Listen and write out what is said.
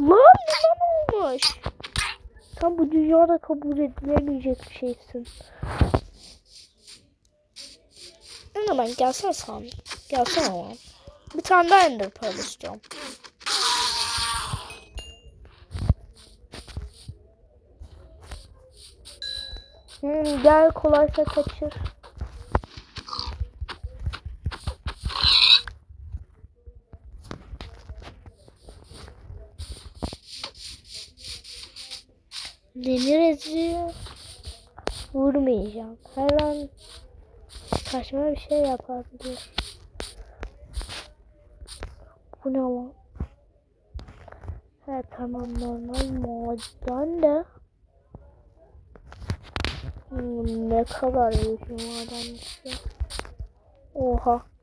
Lan ne olmuş? Sen bu dünyada kabul edilemeyecek bir şeysin. Hemen gelsene sen. Gelsene lan. Bir tane daha ender pearl istiyorum. Hmm, gel kolaysa kaçır. Beni rezil vurmayacağım. Her an saçma bir şey yapabilir. Bu ne lan? He tamam normal moddan da Hmm, ne kadar büyük bir maden işte. Oha.